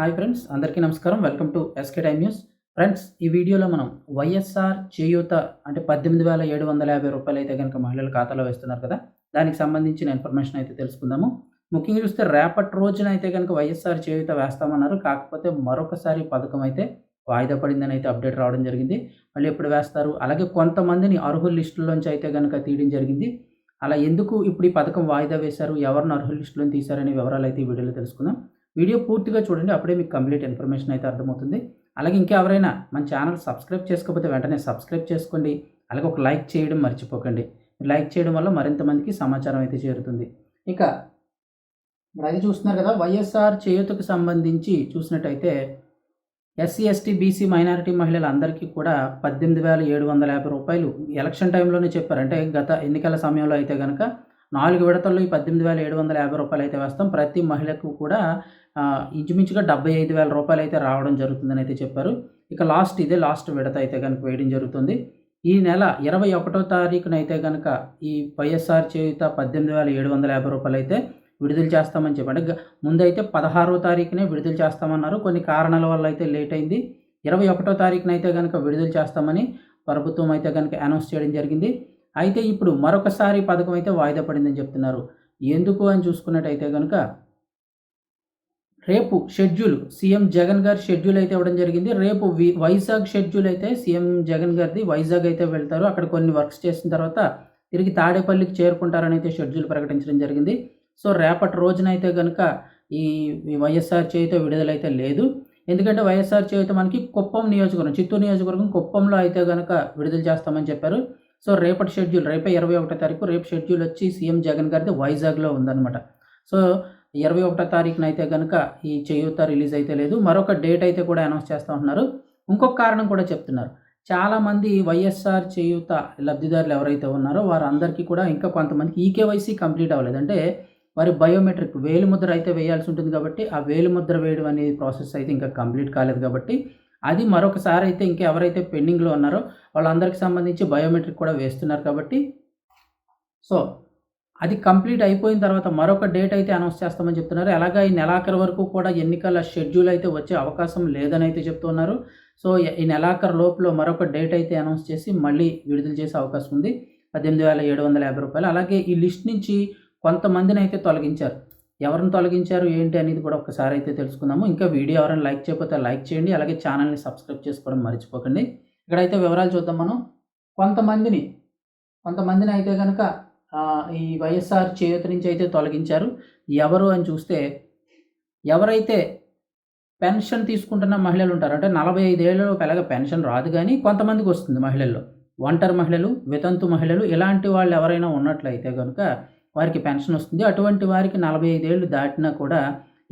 Hi friends అందరికీ నమస్కారం. Welcome to SK time news. Friends ఈ వీడియోలో మనం వైఎస్ఆర్ చేయూత అంటే పద్దెనిమిది వేల ఏడు వందల యాభై రూపాయలు అయితే కనుక మహిళల ఖాతాలో వేస్తున్నారు కదా దానికి సంబంధించిన ఇన్ఫర్మేషన్ అయితే తెలుసుకుందాము. ముఖ్యంగా చూస్తే రేపటి రోజున అయితే కనుక వైఎస్ఆర్ చేయూత వేస్తామన్నారు. కాకపోతే మరొకసారి పథకం అయితే వాయిదా పడిందని అయితే అప్డేట్ రావడం జరిగింది. మళ్ళీ ఎప్పుడు వేస్తారు? అలాగే కొంతమందిని అర్హుల లిస్టులోంచి అయితే కనుక తీయడం జరిగింది. అలా ఎందుకు ఇప్పుడు ఈ పథకం వాయిదా వేశారు? ఎవరిని అర్హుల లిస్టులో తీశారనే వివరాలు అయితే ఈ వీడియోలో తెలుసుకుందాం. వీడియో పూర్తిగా చూడండి అప్పుడే మీకు కంప్లీట్ ఇన్ఫర్మేషన్ అయితే అర్థమవుతుంది. అలాగే ఇంకెవరైనా మన ఛానల్ సబ్స్క్రైబ్ చేసుకోకపోతే వెంటనే సబ్స్క్రైబ్ చేసుకోండి అలాగే ఒక లైక్ చేయడం మర్చిపోకండి. లైక్ చేయడం వల్ల మరింత మందికి సమాచారం అయితే చేరుతుంది. ఇక మరి అది చూస్తున్నారు కదా వైఎస్ఆర్ చేయూతకు సంబంధించి చూసినట్టయితే ఎస్సీ ఎస్టీ బీసీ మైనారిటీ మహిళలందరికీ కూడా పద్దెనిమిది వేల ఏడు వందల యాభై రూపాయలు ఎలక్షన్ టైంలోనే చెప్పారు. అంటే గత ఎన్నికల సమయంలో అయితే కనుక నాలుగు విడతల్లో ఈ పద్దెనిమిది వేల ఏడు వందల యాభై రూపాయలు అయితే వేస్తాం. ప్రతి మహిళకు కూడా ఇంచుమించుగా డెబ్బై ఐదు వేల రూపాయలు అయితే రావడం జరుగుతుందని అయితే చెప్పారు. ఇక లాస్ట్ ఇదే లాస్ట్ విడత అయితే కనుక వేయడం జరుగుతుంది. ఈ నెల ఇరవై ఒకటో తారీఖున అయితే కనుక ఈ వైఎస్ఆర్ చేయుత పద్దెనిమిది వేల ఏడు వందల యాభై రూపాయలు అయితే విడుదల చేస్తామని చెప్పండి. ముందైతే పదహారో తారీఖునే విడుదల చేస్తామన్నారు. కొన్ని కారణాల వల్ల అయితే లేట్ అయింది. ఇరవై ఒకటో తారీఖున అయితే కనుక విడుదల చేస్తామని ప్రభుత్వం అయితే కనుక అనౌన్స్ చేయడం జరిగింది. అయితే ఇప్పుడు మరొకసారి పథకం అయితే వాయిదా పడిందని చెప్తున్నారు. ఎందుకు అని చూసుకున్నట్టయితే కనుక రేపు షెడ్యూల్ సీఎం జగన్ గారి షెడ్యూల్ అయితే ఇవ్వడం జరిగింది. రేపు వైజాగ్ షెడ్యూల్ అయితే సీఎం జగన్ గారిది వైజాగ్ అయితే వెళ్తారు. అక్కడ కొన్ని వర్క్స్ చేసిన తర్వాత తిరిగి తాడేపల్లికి చేరుకుంటారని అయితే షెడ్యూల్ ప్రకటించడం జరిగింది. సో రేపటి రోజునైతే కనుక ఈ ఈ వైఎస్ఆర్ చేయితో విడుదలైతే లేదు. ఎందుకంటే వైఎస్ఆర్ చేయితో మనకి కుప్పం నియోజకవర్గం చిత్తూరు నియోజకవర్గం కుప్పంలో అయితే కనుక విడుదల చేస్తామని చెప్పారు. సో రేపటి షెడ్యూల్ రేపే ఇరవై ఒకటో తారీఖు రేపు షెడ్యూల్ వచ్చి సీఎం జగన్ గారిది వైజాగ్లో ఉందన్నమాట. సో ఇరవై ఒకటో తారీఖున అయితే కనుక ఈ చేయూత రిలీజ్ అయితే లేదు. మరొక డేట్ అయితే కూడా అనౌన్స్ చేస్తూ ఉంటున్నారు. ఇంకొక కారణం కూడా చెప్తున్నారు. చాలామంది వైఎస్ఆర్ చేయూత లబ్ధిదారులు ఎవరైతే ఉన్నారో వారందరికీ కూడా ఇంకా కొంతమందికి ఈకేవైసీ కంప్లీట్ అవ్వలేదు. అంటే వారి బయోమెట్రిక్ వేలిముద్ర అయితే వేయాల్సి ఉంటుంది కాబట్టి ఆ వేలిముద్ర వేయడం అనేది ప్రాసెస్ అయితే ఇంకా కంప్లీట్ కాలేదు కాబట్టి అది మరొకసారి అయితే ఇంకా ఎవరైతే పెండింగ్లో ఉన్నారో వాళ్ళందరికీ సంబంధించి బయోమెట్రిక్ కూడా వేస్తున్నారు కాబట్టి. సో అది కంప్లీట్ అయిపోయిన తర్వాత మరొక డేట్ అయితే అనౌన్స్ చేస్తామని చెప్తున్నారు. అలాగే ఈ నెలాఖరు వరకు కూడా ఎన్నికల షెడ్యూల్ అయితే వచ్చే అవకాశం లేదని అయితే చెప్తున్నారు. సో ఈ నెలాఖరు లోపల మరొక డేట్ అయితే అనౌన్స్ చేసి మళ్ళీ విడుదల చేసే అవకాశం ఉంది. పద్దెనిమిది వేల ఏడు వందల యాభై రూపాయలు. అలాగే ఈ లిస్ట్ నుంచి కొంతమందిని అయితే తొలగించారు. ఎవరిని తొలగించారు ఏంటి అనేది కూడా ఒకసారి అయితే తెలుసుకుందాము. ఇంకా వీడియో ఎవరైనా లైక్ చేయకపోతే లైక్ చేయండి. అలాగే ఛానల్ని సబ్స్క్రైబ్ చేసుకోవడం మర్చిపోకండి. ఇక్కడైతే వివరాలు చూద్దాం మనం. కొంతమందిని కొంతమందిని అయితే కనుక ఈ వైఎస్ఆర్ చేయూత నుంచి అయితే తొలగించారు. ఎవరు అని చూస్తే ఎవరైతే పెన్షన్ తీసుకుంటున్న మహిళలు ఉంటారు అంటే నలభై ఐదేళ్ళలో పెరగ పెన్షన్ రాదు కానీ కొంతమందికి వస్తుంది మహిళల్లో. ఒంటరి మహిళలు వితంతు మహిళలు ఇలాంటి వాళ్ళు ఎవరైనా ఉన్నట్లయితే కనుక వారికి పెన్షన్ వస్తుంది. అటువంటి వారికి నలభై ఐదేళ్ళు దాటినా కూడా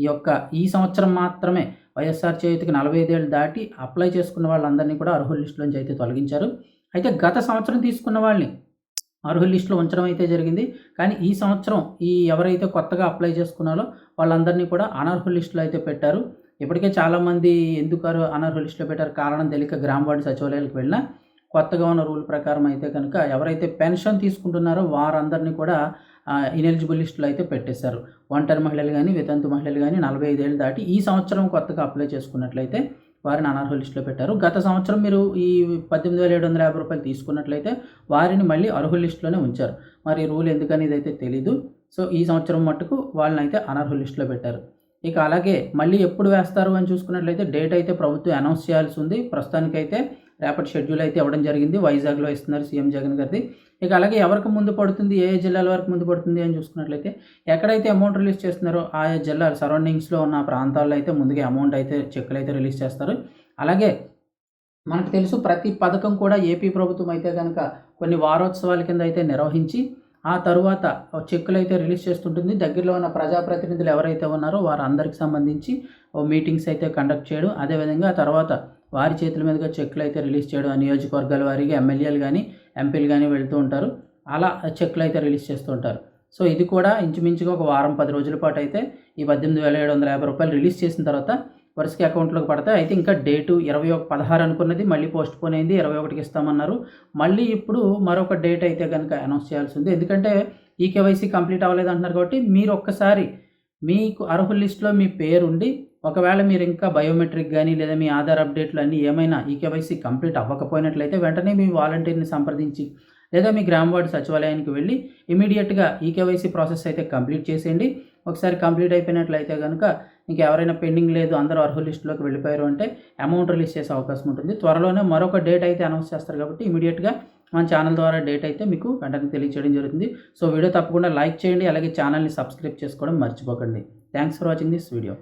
ఈ యొక్క ఈ సంవత్సరం మాత్రమే వైఎస్ఆర్ చేతికి నలభై ఐదేళ్ళు దాటి అప్లై చేసుకున్న వాళ్ళందరినీ కూడా అర్హుల లిస్టులోంచి అయితే తొలగించారు. అయితే గత సంవత్సరం తీసుకున్న వాళ్ళని అర్హుల లిస్టులో ఉంచడం అయితే జరిగింది. కానీ ఈ సంవత్సరం ఈ ఎవరైతే కొత్తగా అప్లై చేసుకున్నారో వాళ్ళందరినీ కూడా అనర్హుల లిస్టులో అయితే పెట్టారు. ఇప్పటికే చాలామంది ఎందుకు అనర్హుల లిస్టులో పెట్టారు? కారణం తెలియక గ్రామ సచివాలయాలకు వెళ్ళినా కొత్తగా ఉన్న రూల్ ప్రకారం అయితే కనుక ఎవరైతే పెన్షన్ తీసుకుంటున్నారో వారందరినీ కూడా ఇనెలిజిబుల్ లిస్టులో అయితే పెట్టేశారు. ఒంటరి మహిళలు కానీ వితంతు మహిళలు కానీ నలభై ఐదేళ్ళు దాటి ఈ సంవత్సరం కొత్తగా అప్లై చేసుకున్నట్లయితే వారిని అనర్హుల లిస్టులో పెట్టారు. గత సంవత్సరం మీరు ఈ పద్దెనిమిది వేల ఏడు వందల యాభై రూపాయలు తీసుకున్నట్లయితే వారిని మళ్ళీ అర్హుల లిస్టులోనే ఉంచారు. మరి రూల్ ఎందుకనేది అయితే తెలీదు. సో ఈ సంవత్సరం మట్టుకు వాళ్ళని అయితే అనర్హుల లిస్టులో పెట్టారు. ఇక అలాగే మళ్ళీ ఎప్పుడు వేస్తారు అని చూసుకున్నట్లయితే డేట్ అయితే ప్రభుత్వం అనౌన్స్ చేయాల్సి ఉంది. ప్రస్తుతానికైతే రేపటి షెడ్యూల్ అయితే ఇవ్వడం జరిగింది. వైజాగ్లో ఇస్తున్నారు సీఎం జగన్ గారిది. ఇక అలాగే ఎవరికి ముందు పడుతుంది ఏ జిల్లాల వరకు ముందు పడుతుంది అని చూసుకున్నట్లయితే ఎక్కడైతే అమౌంట్ రిలీజ్ చేస్తున్నారో ఆయా జిల్లాల సరౌండింగ్స్లో ఉన్న ప్రాంతాల్లో అయితే ముందుగా అమౌంట్ అయితే చెక్కులు అయితే రిలీజ్ చేస్తారు. అలాగే మనకు తెలుసు ప్రతి పథకం కూడా ఏపీ ప్రభుత్వం అయితే కనుక కొన్ని వారోత్సవాల కింద అయితే నిర్వహించి ఆ తరువాత చెక్కులు అయితే రిలీజ్ చేస్తుంటుంది. దగ్గరలో ఉన్న ప్రజాప్రతినిధులు ఎవరైతే ఉన్నారో వారందరికి సంబంధించి ఓ మీటింగ్స్ అయితే కండక్ట్ చేయడం. అదేవిధంగా ఆ తర్వాత వారి చేతుల మీదుగా చెక్కులు అయితే రిలీజ్ చేయడం నియోజకవర్గాల వారికి ఎమ్మెల్యేలు కానీ ఎంపీలు కానీ వెళ్తూ ఉంటారు. అలా చెక్కులు అయితే రిలీజ్ చేస్తూ ఉంటారు. సో ఇది కూడా ఇంచుమించుగా ఒక వారం పది రోజుల పాటు అయితే ఈ పద్దెనిమిది వేల ఏడు వందల యాభై రూపాయలు రిలీజ్ చేసిన తర్వాత వరుసకి అకౌంట్లోకి పడతాయి. అయితే ఇంకా డేటు ఇరవై ఒక పదహారు అనుకున్నది మళ్ళీ పోస్ట్ పోన్ అయింది ఇరవై ఒకటికి ఇస్తామన్నారు. మళ్ళీ ఇప్పుడు మరొక డేట్ అయితే కనుక అనౌన్స్ చేయాల్సి ఉంది. ఎందుకంటే ఈ కేవైసీ కంప్లీట్ అవ్వలేదు అంటున్నారు కాబట్టి మీరు ఒక్కసారి మీకు అర్హుల లిస్టులో మీ పేరుండి ఒకవేళ మీరు ఇంకా బయోమెట్రిక్ కానీ లేదా మీ ఆధార్ అప్డేట్లు అన్నీ ఏమైనా ఈ కేవైసీ కంప్లీట్ అవ్వకపోయినట్లయితే వెంటనే మీ వాలంటీర్ని సంప్రదించి లేదా మీ గ్రామ వార్డు సచివాలయానికి వెళ్ళి ఇమీడియట్గా ఈ కేవైసీ ప్రాసెస్ అయితే కంప్లీట్ చేసేయండి. ఒకసారి కంప్లీట్ అయిపోయినట్లయితే కనుక ఇంకా ఎవరైనా పెండింగ్ లేదు అందరూ అర్హుల లిస్టులోకి వెళ్ళిపోయారు అంటే అమౌంట్ రిలీజ్ చేసే అవకాశం ఉంటుంది. త్వరలోనే మరొక డేట్ అయితే అనౌన్స్ చేస్తారు కాబట్టి ఇమీడియట్గా మన ఛానల్ ద్వారా డేట్ అయితే మీకు వెంటనే తెలియచేయడం జరుగుతుంది. సో వీడియో తప్పకుండా లైక్ చేయండి అలాగే ఛానల్ని సబ్స్క్రైబ్ చేసుకోవడం మర్చిపోకండి. Thanks for watching this video.